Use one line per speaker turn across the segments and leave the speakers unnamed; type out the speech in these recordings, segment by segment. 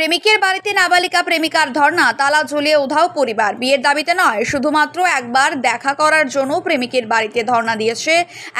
প্রেমিকের বাড়িতে নাবালিকা প্রেমিকার ধর্ণা তালা ঝুলিয়ে উধাও পরিবার। বিয়ের দাবিতে নয়, শুধুমাত্র একবার দেখা করার জন্য প্রেমিকের বাড়িতে ধর্ণা দিয়েছে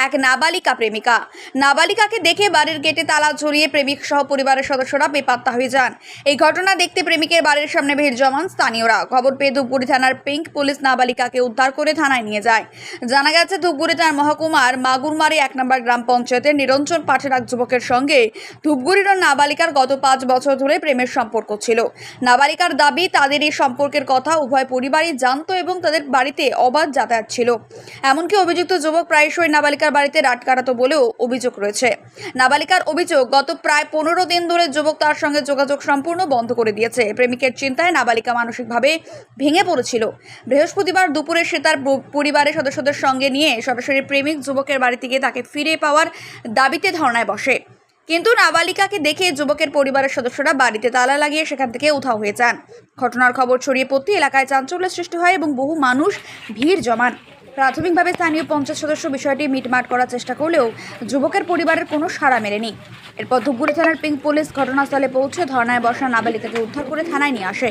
এক নাবালিকা প্রেমিকা। নাবালিকাকে দেখে বাড়ির গেটে তালা ঝুলিয়ে প্রেমিক সহ পরিবারের সদস্যরা বেপাত্তা হয়ে যান। এই ঘটনা দেখতে প্রেমিকের বাড়ির সামনে ভিড় জমান স্থানীয়রা। খবর পেয়ে ধূপগুড়ি থানার পিঙ্ক পুলিশ নাবালিকাকে উদ্ধার করে থানায় নিয়ে যায়। জানা গেছে, ধূপগুড়ি থানার মহকুমার মাগুরমারি এক নম্বর গ্রাম পঞ্চায়েতের নিরঞ্জন পাঠের এক যুবকের সঙ্গে ধূপগুড়ির নাবালিকার গত পাঁচ বছর ধরে প্রেমের সম্পর্ক ছিল। নাবালিকার দাবি, তাদের এই সম্পর্কের কথা উভয় পরিবারই জানতো এবং তাদের বাড়িতে অবাধ যাতায়াত ছিল। এমনকি অভিযুক্ত যুবক প্রায়শই নাবালিকার বাড়িতে রাত কাটাতো বলেও অভিযোগ রয়েছে। নাবালিকার অভিযোগ, গত প্রায় পনেরো দিন ধরে যুবক তার সঙ্গে যোগাযোগ সম্পূর্ণ বন্ধ করে দিয়েছে। প্রেমিকের চিন্তায় নাবালিকা মানসিকভাবে ভেঙে পড়েছিল। বৃহস্পতিবার দুপুরে সে তার পরিবারের সদস্যদের সঙ্গে নিয়ে সরাসরি প্রেমিক যুবকের বাড়িতে গিয়ে তাকে ফিরে পাওয়ার দাবিতে ধর্নায় বসে। কিন্তু নাবালিকাকে দেখে যুবকের পরিবারের সদস্যরা বাড়িতে তালা লাগিয়ে সেখান থেকে উধাও হয়ে যান। ঘটনার খবর ছড়িয়ে পড়তে এলাকায় চাঞ্চল্যের সৃষ্টি হয় এবং বহু মানুষ ভিড় জমান। প্রাথমিকভাবে স্থানীয় পঞ্চায়েত সদস্য বিষয়টি মিটমাট করার চেষ্টা করলেও যুবকের পরিবারের কোনো সাড়া মেলেনি। এরপর ধূপগুড়ি থানার পিঙ্ক পুলিশ ঘটনাস্থলে পৌঁছে ধর্নায় বসা নাবালিকাকে উদ্ধার করে থানায় নিয়ে আসে।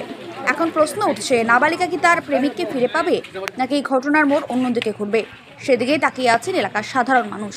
এখন প্রশ্ন উঠছে, নাবালিকা কি তার প্রেমিককে ফিরে পাবে, নাকি এই ঘটনার মোড় অন্যদিকে ঘুরবে? সেদিকেই তাকিয়ে আছেন এলাকার সাধারণ মানুষ।